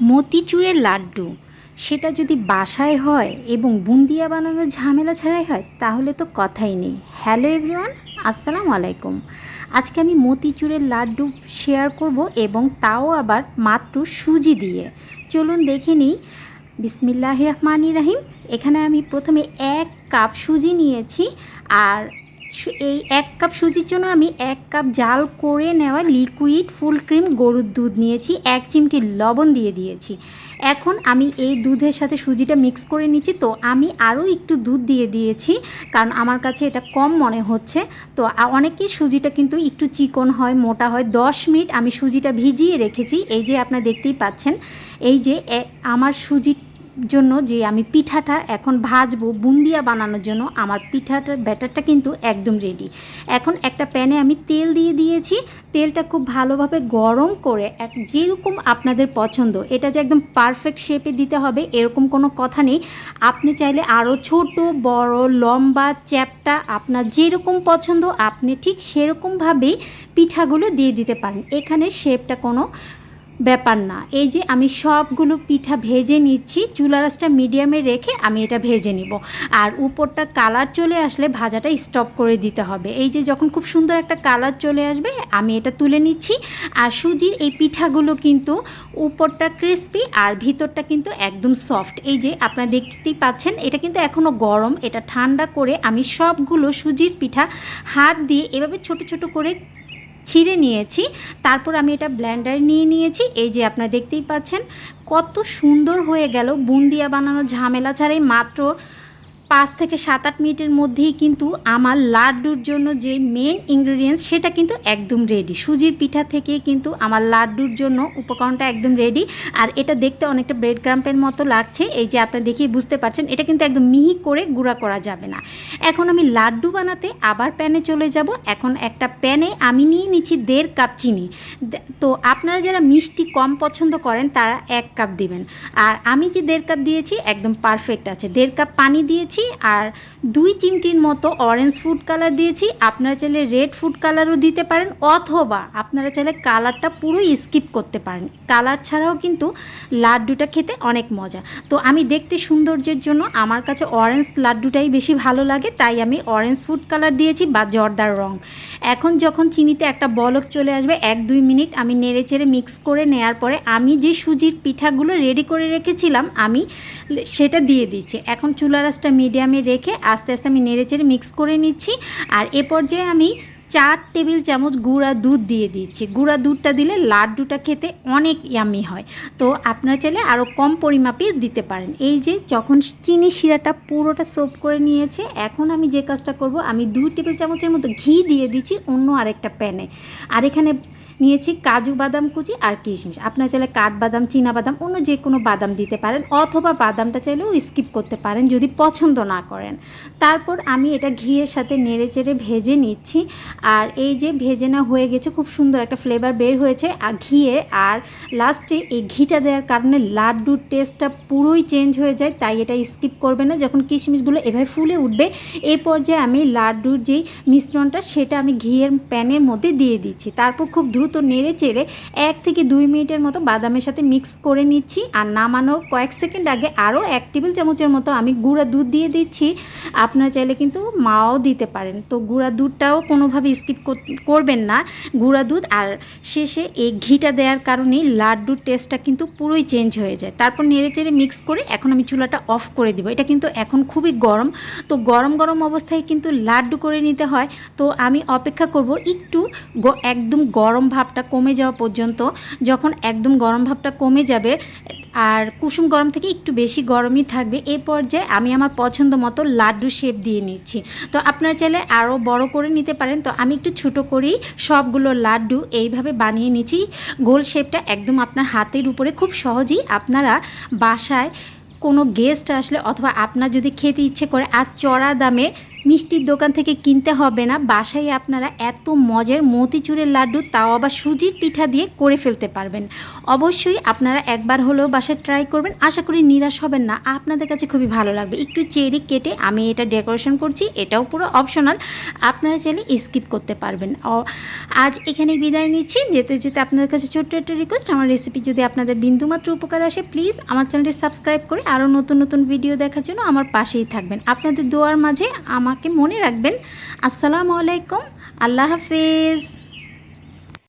মতিচুরের লাড্ডু। সেটা যদি বাসায় হয় এবং বুন্দিয়া বানানোর ঝামেলা ছাড়াই হয়, তাহলে তো কথাই নেই। হ্যালো এভরিওয়ান আসসালামু আলাইকুম। আজকে আমি মতিচুরের লাড্ডু শেয়ার করব এবং তাও আবার মাত্র সুজি দিয়ে। চলুন দেখে নিই। বিসমিল্লাহ রহমানি রাহিম। এখানে আমি প্রথমে এক কাপ সুজি নিয়েছি আর এই এক কাপ সুজির জন্য আমি এক কাপ জাল করে নেওয়া লিকুইড ফুল ক্রিম গরুর দুধ নিয়েছি, এক চিমটি লবণ দিয়ে দিয়েছি। এখন আমি এই দুধের সাথে সুজিটা মিক্স করে নিচ্ছি, তো আমি আরও একটু দুধ দিয়ে দিয়েছি, কারণ আমার কাছে এটা কম মনে হচ্ছে। তো অনেকের সুজিটা কিন্তু একটু চিকন হয়, মোটা হয়, দশ মিনিট আমি সুজিটা ভিজিয়ে রেখেছি। এই যে আপনারা দেখতেই পাচ্ছেন, এই যে আমার সুজি জন্য যে আমি পিঠাটা এখন ভাজবো, বুন্দিয়া বানানোর জন্য আমার পিঠাটার ব্যাটারটা কিন্তু একদম রেডি এখন একটা প্যানে আমি তেল দিয়ে দিয়েছি, তেলটা খুব ভালোভাবে গরম করে এক যেরকম আপনাদের পছন্দ। এটা যে একদম পারফেক্ট শেপে দিতে হবে, এরকম কোনো কথা নেই। আপনি চাইলে আরও ছোট, বড়, লম্বা চ্যাপটা আপনার যেরকম পছন্দ, আপনি ঠিক সেরকমভাবেই পিঠাগুলো দিয়ে দিতে পারেন। এখানে শেপটা কোনো ব্যাপার না। এই যে আমি সবগুলো পিঠা ভেজে নিচ্ছি, চুলা রাসটা মিডিয়ামে রেখে আমি এটা ভেজে নিব। আর উপরটা কালার চলে আসলে ভাজাটা স্টপ করে দিতে হবে। এই যে যখন খুব সুন্দর একটা কালার চলে আসবে, আমি এটা তুলে নিচ্ছি। আর সুজির এই পিঠাগুলো কিন্তু উপরটা ক্রিস্পি আর ভিতরটা কিন্তু একদম সফট এই যে আপনারা দেখতেই পাচ্ছেন, এটা কিন্তু এখনও গরম, এটা ঠান্ডা করে আমি সবগুলো সুজির পিঠা হাত দিয়ে এভাবে ছোট ছোট করে ছিঁড়ে নিয়েছি। তারপর আমি এটা ব্ল্যান্ডারে নিয়ে নিয়েছি। এই যে আপনারা দেখতেই পাচ্ছেন, কত সুন্দর হয়ে গেল বুন্দিয়া বানানোর ঝামেলা ছাড়াই। মাত্র পাঁচ থেকে সাত আট মিনিটের মধ্যেই কিন্তু আমার লাড্ডুর জন্য যে মেন ইনগ্রিডিয়েন্টস সেটা কিন্তু একদম রেডি সুজির পিঠা থেকে কিন্তু আমার লাড্ডুর জন্য উপকরণটা একদম রেডি আর এটা দেখতে অনেকটা ব্রেড ক্রাম্পের মতো লাগছে। এই যে আপনারা দেখেই বুঝতে পারছেন, এটা কিন্তু একদম মিহি করে গুঁড়া করা যাবে না। এখন আমি লাড্ডু বানাতে আবার প্যানে চলে যাব। এখন একটা প্যানে আমি নিয়ে নিচ্ছি দেড় কাপ চিনি। তো আপনারা যারা মিষ্টি কম পছন্দ করেন, তারা এক কাপ দিবেন। আর আমি যে দেড় কাপ দিয়েছি, একদম পারফেক্ট আছে। দেড় কাপ পানি দিয়েছি আর দুই চিমটির মতো অরেঞ্জ ফুড কালার দিয়েছি। আপনারা চাইলে রেড ফুড কালারও দিতে পারেন অথবা আপনারা চাইলে কালারটা পুরোই স্কিপ করতে পারেন। কালার ছাড়াও কিন্তু লাড্ডুটা খেতে অনেক মজা। তো আমি দেখতে সৌন্দর্যের জন্য আমার কাছে অরেঞ্জ লাড্ডুটাই বেশি ভালো লাগে, তাই আমি অরেঞ্জ ফুড কালার দিয়েছি বা জর্দার রং। এখন যখন চিনিতে একটা বলক চলে আসবে, এক দুই মিনিট আমি নেড়ে চেড়ে মিক্স করে নেওয়ার পরে আমি যে সুজির পিঠাগুলো রেডি করে রেখেছিলাম, আমি সেটা দিয়ে দিচ্ছি। এখন চুলা রাসটা মিডিয়ামে রেখে আস্তে আস্তে আমি নেড়ে চেড়ে মিক্স করে নিচ্ছি। আর এ পর্যায়ে আমি চার টেবিল চামচ গুঁড়া দুধ দিয়ে দিচ্ছি। গুঁড়া দুধটা দিলে লাড্ডুটা খেতে অনেক ইয়ামি হয়। তো আপনারা চাইলে আরও কম পরিমাপে দিতে পারেন। এই যে যখন চিনি শিরাটা পুরোটা সোপ করে নিয়েছে, এখন আমি যে কাজটা করব, আমি দুই টেবিল চামচের মতো ঘি দিয়ে দিচ্ছি অন্য আরেকটা প্যানে। আর এখানে নিয়েছি কাজু বাদাম কুচি আর কিশমিশ। আপনার চাইলে কাঠবাদাম বাদাম অন্য যে কোনো বাদাম দিতে পারেন অথবা বাদামটা চাইলেও স্কিপ করতে পারেন যদি পছন্দ না করেন। তারপর আমি এটা ঘিয়ের সাথে নেড়ে চেড়ে ভেজে নিচ্ছি আর এই যে ভেজে না হয়ে গেছে, খুব সুন্দর একটা ফ্লেভার বের হয়েছে আর ঘিয়ের আর লাস্টে এই ঘিটা দেওয়ার কারণে লাড্ডুর টেস্টটা পুরোই চেঞ্জ হয়ে যায়, তাই এটা স্কিপ করবে না। যখন কিশমিশগুলো এভাবে ফুলে উঠবে এই পর্যায়ে আমি লাড্ডুর যেই মিশ্রণটা সেটা আমি ঘিয়ের প্যানের মধ্যে দিয়ে দিচ্ছি। তারপর খুব দ্রুত নেড়ে চেড়ে এক থেকে দুই মিনিটের মতো বাদামের সাথে মিক্স করে নিচ্ছি। আর নামানোর কয়েক সেকেন্ড আগে আরও এক টেবিল চামচের মতো আমি গুঁড়া দুধ দিয়ে দিচ্ছি। আপনারা চাইলে কিন্তু মাও দিতে পারেন। তো গুঁড়া দুধটাও কোনোভাবে স্কিপ করবেন না। গুঁড়া দুধ আর শেষে এই ঘিটা দেওয়ার কারণেই লাড্ডুর টেস্টটা কিন্তু পুরোই চেঞ্জ হয়ে যায়। তারপর নেড়ে চেড়ে মিক্স করে এখন আমি চুলাটা অফ করে দিব। এটা কিন্তু এখন খুবই গরম। তো গরম গরম অবস্থায় কিন্তু লাড্ডু করে নিতে হয়। তো আমি অপেক্ষা করব একটু একদম গরম ভাবটা কমে যাওয়া পর্যন্ত যখন একদম গরম ভাবটা কমে যাবে আর কুসুম গরম থেকে একটু বেশি গরমই থাকবে এই পর্যায়ে আমি আমার পছন্দ মতো লাড্ডু শেপ দিয়ে নিচ্ছি। তো আপনারা চাইলে আরও বড় করে নিতে পারেন, তো আমি একটু ছোট করেই সবগুলো লাড্ডু এইভাবে বানিয়ে নিচ্ছি। গোল শেপটা একদম আপনার হাতের উপরে, খুব সহজেই আপনারা বাসায় কোনো গেস্ট আসলে অথবা আপনার যদি খেতে ইচ্ছে করে, আর চড়া দামে মিষ্টির দোকান থেকে কিনতে হবে না। বাসায় আপনারা এত মজার মতিচুরের লাড্ডু, তাও আবার সুজির পিঠা দিয়ে করে ফেলতে পারবেন। অবশ্যই আপনারা একবার হলেও বাসায় ট্রাই করবেন। আশা করি নিরাশ হবেন না। আপনাদের কাছে খুবই ভালো লাগবে। একটু চেরি কেটে আমি এটা ডেকোরেশন করছি। এটাও পুরো অপশনাল আপনারা চাইলে স্কিপ করতে পারবেন। আজ এখানে বিদায় নিচ্ছি। যেতে যেতে আপনাদের কাছে ছোট্ট একটা রিকোয়েস্ট আমার রেসিপি যদি আপনাদের বিন্দুমাত্র উপকার আসে প্লিজ আমার চ্যানেলটি সাবস্ক্রাইব করে আরও নতুন নতুন ভিডিও দেখার জন্য আমার পাশেই থাকবেন। আপনাদের দোয়ার মাঝে আমাকে মনে রাখবেন। আসসালামু আলাইকুম। আল্লাহ হাফেজ।